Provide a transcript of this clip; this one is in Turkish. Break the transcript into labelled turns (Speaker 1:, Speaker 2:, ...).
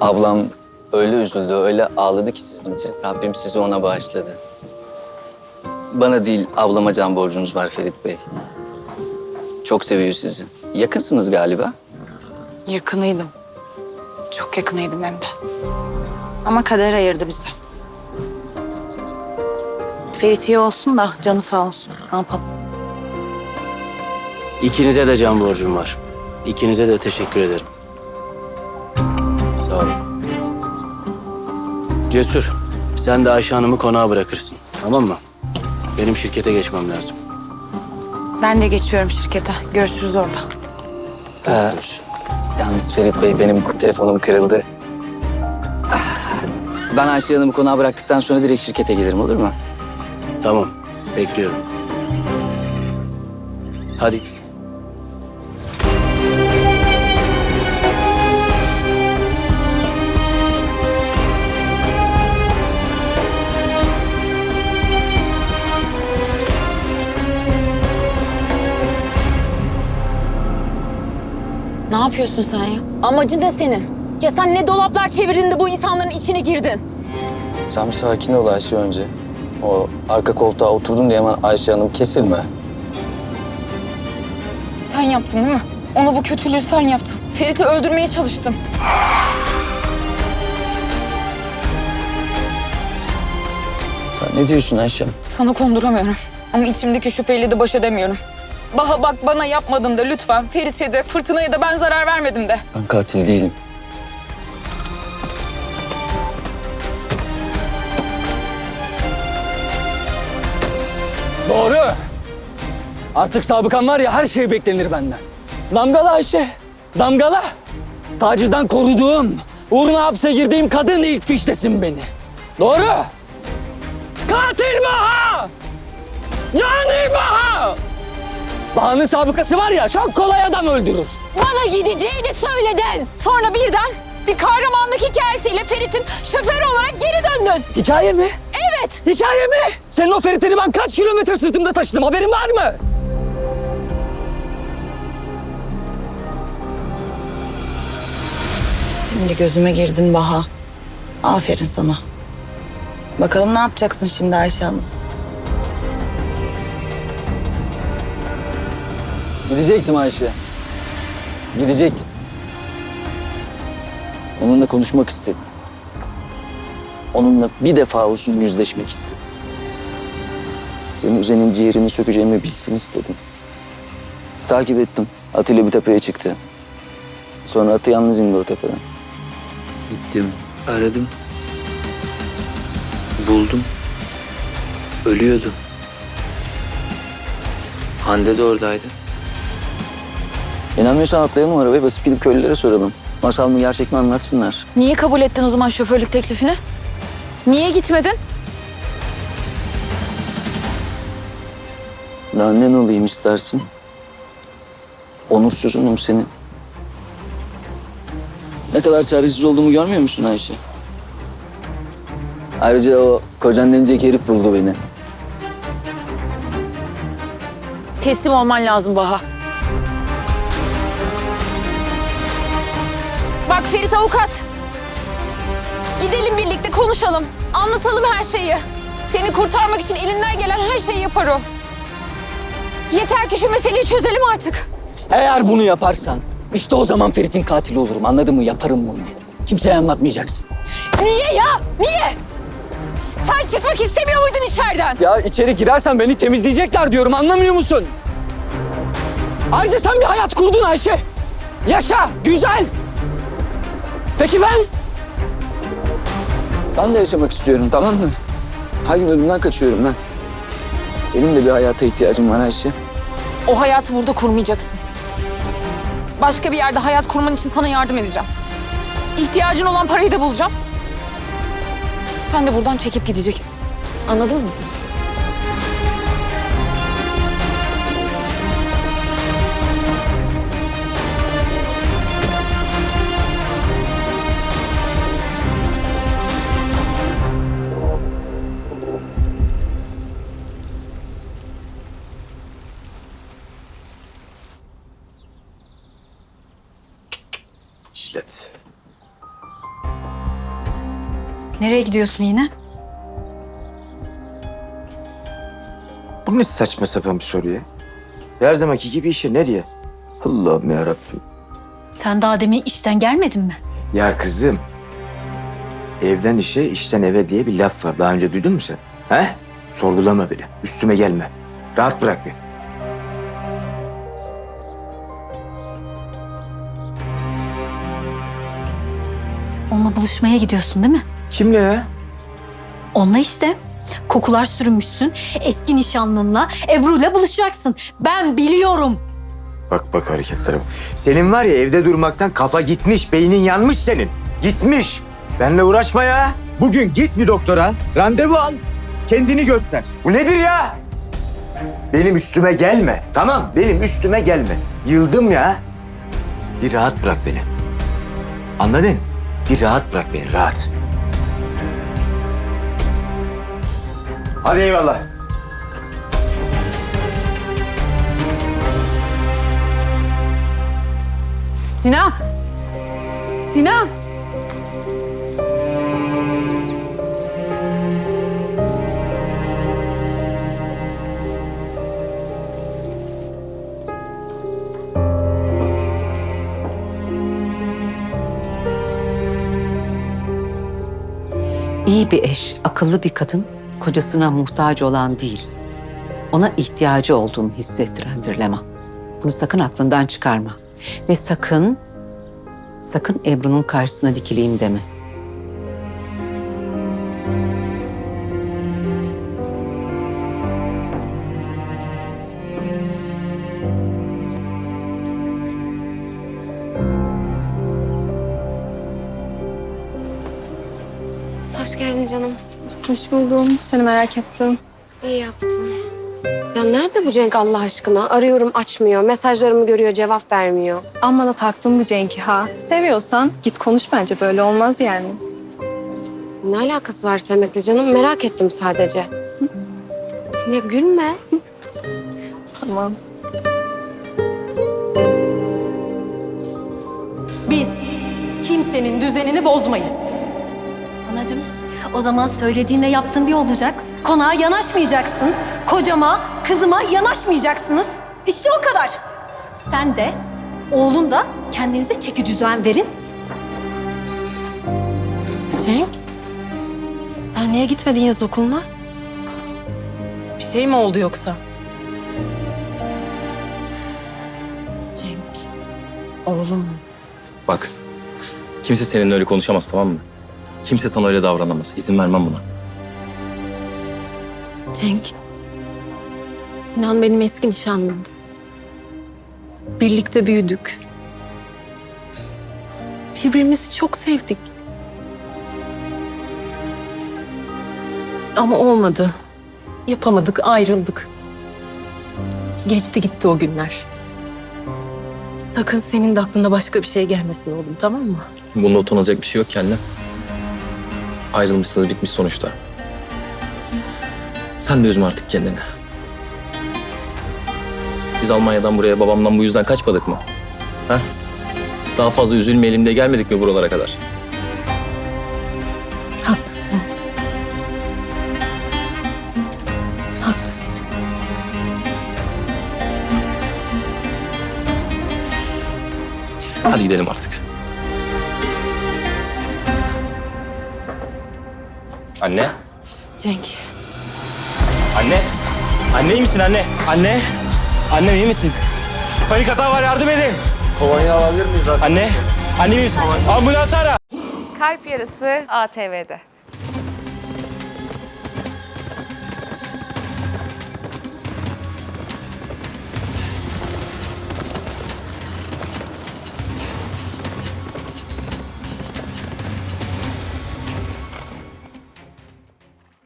Speaker 1: Ablam öyle üzüldü, öyle ağladı ki sizin için. Rabbim sizi ona bağışladı. Bana değil, ablama can borcunuz var Ferit Bey. Çok seviyor sizi. Yakınsınız galiba.
Speaker 2: Yakınıydım. Çok yakınıydım hem de. Ama kader ayırdı bizi. Ferit iyi olsun da canı sağ olsun. Ne yapalım?
Speaker 3: İkinize de can borcum var. İkinize de teşekkür ederim. Cesur, sen de Ayşe Hanım'ı konağa bırakırsın. Tamam mı? Benim şirkete geçmem lazım.
Speaker 2: Ben de geçiyorum şirkete. Görüşürüz orada.
Speaker 3: Görüşürüz.
Speaker 1: Yalnız Ferit Bey benim telefonum kırıldı. Ben Ayşe Hanım'ı konağa bıraktıktan sonra direkt şirkete gelirim olur mu?
Speaker 3: Tamam, bekliyorum. Hadi.
Speaker 4: Ne yapıyorsun sen ya? Amacın ne senin? Ya sen ne dolaplar çevirdin de bu insanların içine girdin?
Speaker 1: Sen bir sakin ol Ayşe önce. O arka koltuğa oturdun diye hemen Ayşe Hanım kesilme.
Speaker 4: Sen yaptın değil mi? Onu bu kötülüğü sen yaptın. Ferit'i öldürmeye çalıştın.
Speaker 1: Sen ne diyorsun Ayşe?
Speaker 4: Sana konduramıyorum. Ama içimdeki şüpheyle de baş edemiyorum. Baha bak bana yapmadım da lütfen. Ferit'e de Fırtına'ya da ben zarar vermedim de.
Speaker 1: Ben katil değilim.
Speaker 5: Doğru. Artık sabıkan var ya her şey beklenir benden. Damgala Ayşe, damgala. Tacizden koruduğum, uğruna hapse girdiğim kadın ilk fişlesin beni. Doğru. Katil Baha! Baha'nın sabıkası var ya çok kolay adam öldürür.
Speaker 4: Bana gideceğini söyledin. Sonra birden bir kahramanlık hikayesiyle Ferit'in şoförü olarak geri döndün.
Speaker 5: Hikaye mi?
Speaker 4: Evet.
Speaker 5: Hikaye mi? Senin o Ferit'ini ben kaç kilometre sırtımda taşıdım haberin var mı?
Speaker 2: Şimdi gözüme girdin Baha. Aferin sana. Bakalım ne yapacaksın şimdi Ayşe Hanım?
Speaker 1: Gidecektim Ayşe. Gidecektim. Onunla konuşmak istedim. Onunla bir defa olsun yüzleşmek istedim. Senin üzenin ciğerini sökeceğimi bilsin istedim. Takip ettim. Atıyla bir tepeye çıktı. Sonra atı yalnız indi o tepeden. Gittim, aradım. Buldum. Ölüyordu. Hande de oradaydı. İnanmıyorsan atlayalım arabaya basıp gidip köylülere soralım. Masal mı gerçek mi anlatsınlar.
Speaker 4: Niye kabul ettin o zaman şoförlük teklifini? Niye gitmedin?
Speaker 1: Daha ne olayım istersin? Onursuzunum senin. Ne kadar çaresiz olduğumu görmüyor musun Ayşe? Ayrıca o kocan denecek herif buldu beni.
Speaker 4: Teslim olman lazım Baha. Bak Ferit avukat. Gidelim birlikte konuşalım. Anlatalım her şeyi. Seni kurtarmak için elinden gelen her şeyi yapar o. Yeter ki şu meseleyi çözelim artık.
Speaker 5: Eğer bunu yaparsan işte o zaman Ferit'in katili olurum anladın mı? Yaparım bunu. Kimseye anlatmayacaksın.
Speaker 4: Niye ya? Niye? Sen çıkmak istemiyor muydun içeriden?
Speaker 5: Ya içeri girersen beni temizleyecekler diyorum anlamıyor musun? Ayrıca sen bir hayat kurdun Ayşe. Yaşa, güzel. Peki ben?
Speaker 1: Ben de yaşamak istiyorum tamam mı? Her gün ölümden kaçıyorum ben. Benim de bir hayata ihtiyacım var Ayşe.
Speaker 4: O hayatı burada kurmayacaksın. Başka bir yerde hayat kurman için sana yardım edeceğim. İhtiyacın olan parayı da bulacağım. Sen de buradan çekip gideceksin. Anladın mı?
Speaker 6: Nereye gidiyorsun yine?
Speaker 7: Bu ne saçma sapan bir soru ya? Her zamanki gibi işe nereye? Allah'ım ya Rabbim.
Speaker 6: Sen daha demin işten gelmedin mi?
Speaker 7: Ya kızım. Evden işe, işten eve diye bir laf var. Daha önce duydun mu sen? He? Sorgulama bile. Üstüme gelme. Rahat bırak beni.
Speaker 6: Onunla buluşmaya gidiyorsun değil mi?
Speaker 7: Kimle ya?
Speaker 6: Onunla işte. Kokular sürünmüşsün. Eski nişanlınla Ebru'yla buluşacaksın. Ben biliyorum.
Speaker 7: Bak bak hareketlere bak. Senin var ya evde durmaktan kafa gitmiş, beynin yanmış senin. Gitmiş. Benle uğraşma ya. Bugün git bir doktora, randevu al. Kendini göster. Bu nedir ya? Benim üstüme gelme. Tamam, benim üstüme gelme. Yıldım ya. Bir rahat bırak beni. Anladın? Bir rahat bırak beni, rahat. Hadi eyvallah.
Speaker 2: Sinan! Sinan!
Speaker 8: İyi bir eş, akıllı bir kadın kocasına muhtaç olan değil. Ona ihtiyacı olduğunu hissettirendir Leman. Bunu sakın aklından çıkarma. Ve sakın, sakın Ebru'nun karşısına dikileyim deme.
Speaker 9: Hoş geldin canım.
Speaker 10: Hoş buldum. Seni merak ettim.
Speaker 9: İyi yaptın. Ya nerede bu Cenk Allah aşkına? Arıyorum açmıyor. Mesajlarımı görüyor cevap vermiyor.
Speaker 10: Amma da taktın bu Cenk'i ha. Seviyorsan git konuş bence böyle olmaz yani.
Speaker 9: Ne alakası var sevmekle canım? Merak ettim sadece. Ya gülme.
Speaker 10: Tamam.
Speaker 11: Biz kimsenin düzenini bozmayız.
Speaker 6: Anacığım o zaman söylediğinle yaptığın bir olacak. Konağa yanaşmayacaksın. Kocama, kızıma yanaşmayacaksınız. İşte o kadar. Sen de, oğlun da kendinize çeki düzen verin.
Speaker 11: Cenk, sen niye gitmedin yaz okuluna? Bir şey mi oldu yoksa? Cenk, oğlum.
Speaker 12: Bak, kimse seninle öyle konuşamaz tamam mı? Kimse sana öyle davranamaz. İzin vermem buna.
Speaker 11: Cenk, Sinan benim eski nişanlımdı. Birlikte büyüdük. Birbirimizi çok sevdik. Ama olmadı. Yapamadık, ayrıldık. Geçti gitti o günler. Sakın senin de aklına başka bir şey gelmesin oğlum, tamam mı?
Speaker 12: Bunda utanılacak bir şey yok ki anne. Ayrılmışsınız bitmiş sonuçta. Sen de üzme artık kendini. Biz Almanya'dan buraya babamdan bu yüzden kaçmadık mı? Ha? Daha fazla üzülmeyelim diye gelmedik mi buralara kadar?
Speaker 11: Haklısın. Haklısın.
Speaker 12: Hadi gidelim artık. Anne.
Speaker 11: Cenk,
Speaker 5: Anne. Anne iyi misin anne? Anne. Anne iyi misin? Panik hata var yardım edin.
Speaker 7: Kolonya alabilir miyiz
Speaker 5: Anne. Anne iyi misin? Ambulans ara.
Speaker 4: Kalp Yarısı ATV'de.